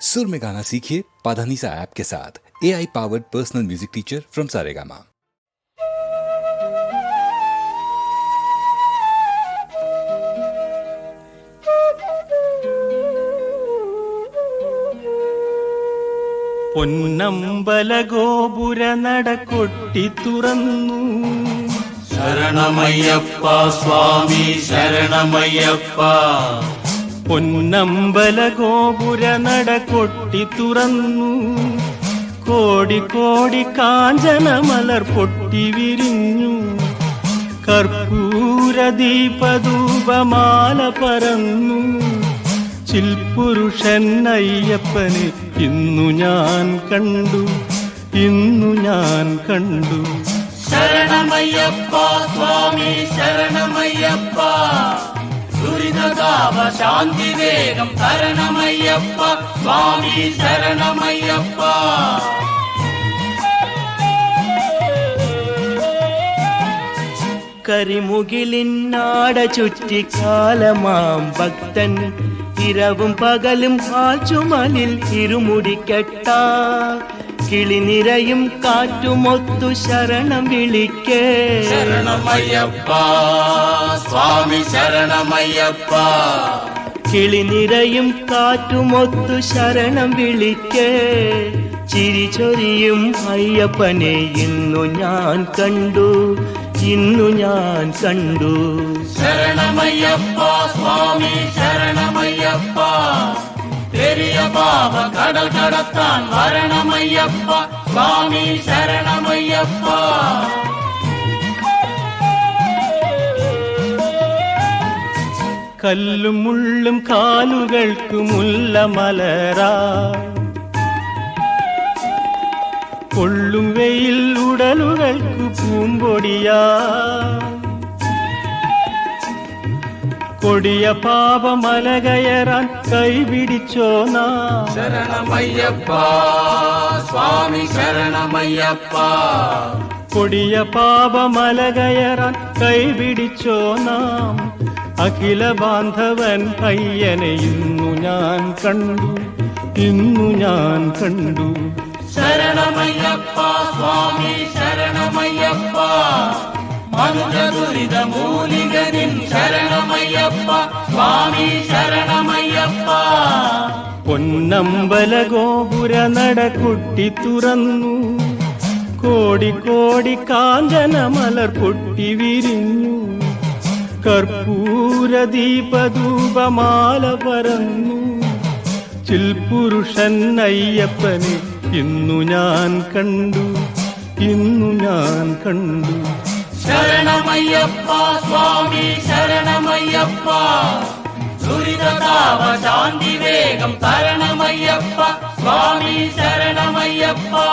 सुर में गाना सीखिए पाधानीसा ऐप के साथ A I powered personal music teacher from Saregama Ponnambala ഗോപുര നട കൊട്ടി തുറന്നു ശരണമയ്യപ്പ സ്വാമി ശരണമയ്യപ്പ പൊന്നമ്പല ഗോപുര നട കൊട്ടി തുറന്നു. കോടി കാഞ്ചന മലർ പൊട്ടി വിരിഞ്ഞു. കർപ്പൂര ദീപദൂപമാല പറന്നു ചിൽപുരുഷൻ അയ്യപ്പനെ ഇന്നു ഞാൻ കണ്ടു. ഇന്നു ഞാൻ കണ്ടു. ശരണമയ്യപ്പ സ്വാമി ശരണമയ്യപ്പ. ദുരിതതാപ ശാന്തി വേഗം തരണമയ്യപ്പ സ്വാമി ശരണമയ്യപ്പ കരിമുകിലിന്നാട ചുറ്റിക്കാലമാം ഭക്തൻ ഇരവും പകലും ആച്ചുമലിൽ ഇരുമുടിക്കെട്ട കിളിനിരയും കാറ്റുമൊത്തു ശരണം വിളിക്കേ. ശരണമയ്യപ്പ സ്വാമി ശരണമയ്യപ്പ. കിളിനിരയും കാറ്റുമൊത്തു ശരണം വിളിക്കേ. ചിരിചൊരിയും അയ്യപ്പനെ ഇന്നു ഞാൻ കണ്ടു ഇന്നു ഞാൻ കണ്ടു. ശരണമയ്യപ്പ സ്വാമി ശരണമയ്യപ്പ. പെരിയ പാപ കടൽ കടത്താൻ വരണമയ്യപ്പ സ്വാമി ശരണമയ്യപ്പ കല്ലും മുള്ളും കാലുകൾക്ക് മുല്ല മലരാ കൊള്ളും വെയിൽ ഉടലുകൾക്ക് പൂമ്പൊടിയാ കൊടിയ പാപമല കയറാൻ കൈപിടിച്ചോ നാ. ശരണമയ്യപ്പ സ്വാമി ശരണമയ്യപ്പ. കൊടിയ പാപമല കയറാൻ കൈപിടിച്ചോ നാം. അഖില ബാന്ധവൻ പയ്യനെ ഇന്നു ഞാൻ കണ്ടു ഇന്നു ഞാൻ കണ്ടു. ശരണമയ്യപ്പ സ്വാമി ശരണമയ്യപ്പ. മനുജ ദുരിത മൂലികനിൻ ശരണമയ്യപ്പ സ്വാമി ശരണമയ്യപ്പ. പൊന്നമ്പല ഗോപുര നട കുട്ടി തുറന്നു. കോടി കാഞ്ചന മലർ പൊട്ടി വിരിഞ്ഞു. കർപ്പൂര ദീപധൂപമാല പറന്നു ചിൽപുരുഷൻ അയ്യപ്പനെ ഇന്നു ഞാൻ കണ്ടു. ഇന്നു ഞാൻ കണ്ടു. சரணமையப்பா சுவாமி சரணமையப்பா. துரிததாப சாந்தி வேகம் சரணமையப்பா சுவாமி சரணமையப்பா.